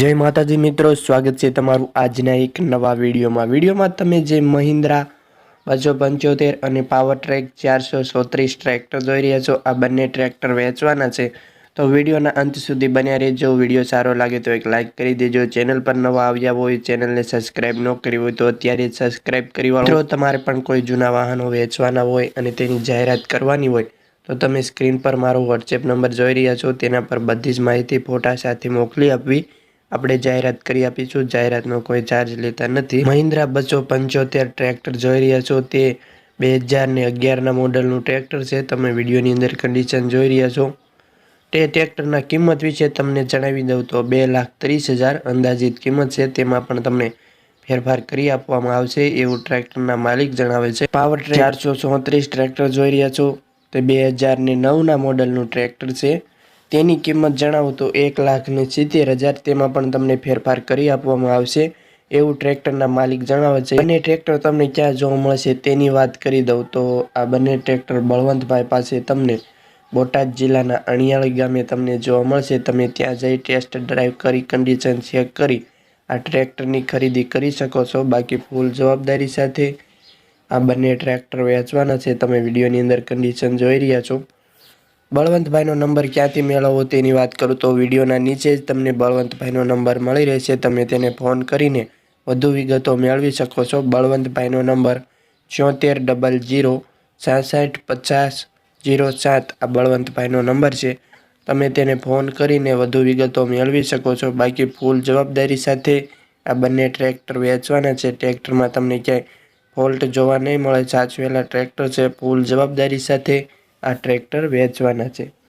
જય માતાજી મિત્રો, સ્વાગત છે તમારું આજના એક નવા વિડીયોમાં. વિડીયોમાં તમે જે મહિન્દ્રા બસો પંચોતેર અને પાવર ટ્રેક ચારસો સોત્રીસ ટ્રેક્ટર જોઈ રહ્યા છો, આ બંને ટ્રેક્ટર વેચવાના છે. તો વિડીયોના અંત સુધી બન્યા રહેજો, વીડિયો સારો લાગે તો એક લાઇક કરી દેજો. ચેનલ પર નવા આવ્યા હોય, ચેનલને સબસ્ક્રાઈબ ન કરી હોય તો અત્યારે સબસ્ક્રાઈબ કરી વાળો. તમારે પણ કોઈ જૂના વાહનો વેચવાના હોય અને તેની જાહેરાત કરવાની હોય, તો તમે સ્ક્રીન પર મારો વોટ્સએપ નંબર જોઈ રહ્યા છો, તેના પર બધી જ માહિતી ફોટા સાથે મોકલી આપવી. આપણે જાહેરાત કરી આપીશું. જાહેરાતનો કોઈ ચાર્જ લેતા નથી. મહિન્દ્રા બસો પંચોતેર ટ્રેક્ટર જોઈ રહ્યા છો. તે બે હજાર ને અગિયારના મોડલનું ટ્રેક્ટર છે. તમે વિડીયોની અંદર કન્ડિશન જોઈ રહ્યા છો. તે ટ્રેક્ટરના કિંમત વિશે તમને જણાવી દઉં તો બે લાખ ત્રીસ હજાર અંદાજિત કિંમત છે. તેમાં પણ તમને ફેરફાર કરી આપવામાં આવશે એવું ટ્રેક્ટરના માલિક જણાવે છે. પાવર ચારસો ચોત્રીસ ટ્રેક્ટર જોઈ રહ્યા છો. તે બે હજારને નવના મોડલનું ટ્રેક્ટર છે. તેની કિંમત જણાવું તો એક લાખ ને સિત્તેર હજાર તેમાં પણ તમને ફેરફાર કરી આપવામાં આવશે. એવું ટ્રેક્ટરના માલિક જણાવે છે. બંને ટ્રેક્ટર તમને ક્યાં જોવા મળશે તેની વાત કરી દઉં તો આ બંને ટ્રેક્ટર બળવંતભાઈ પાસે તમને બોટાદ જિલ્લાના અણિયાળી ગામે તમને જોવા મળશે. તમે ત્યાં જઈ ટેસ્ટ ડ્રાઈવ કરી, કન્ડિશન ચેક કરી, આ ટ્રેક્ટરની ખરીદી કરી શકો છો. બાકી ફૂલ જવાબદારી સાથે આ બંને ટ્રેક્ટર વેચવાના છે. તમે વિડીયોની અંદર કન્ડિશન જોઈ રહ્યા છો. બળવંતભાઈનો નંબર ક્યાંથી મેળવવો તેની વાત કરું તો વિડીયોના નીચે જ તમને બળવંતભાઈનો નંબર મળી રહેશે. તમે તેને ફોન કરીને વધુ વિગતો મેળવી શકો છો. બળવંતભાઈનો નંબર છોતેર ડબલ જીરો સાસઠ પચાસ જીરો સાત આ બળવંતભાઈનો નંબર છે. તમે તેને ફોન કરીને વધુ વિગતો મેળવી શકો છો. બાકી ફૂલ જવાબદારી સાથે આ બંને ટ્રેક્ટર વેચવાના છે. ટ્રેક્ટરમાં તમને ક્યાંય ફોલ્ટ જોવા નહીં મળે. સાચવેલા ટ્રેક્ટર છે. ફૂલ જવાબદારી સાથે આ ટ્રેક્ટર વેચવાના છે.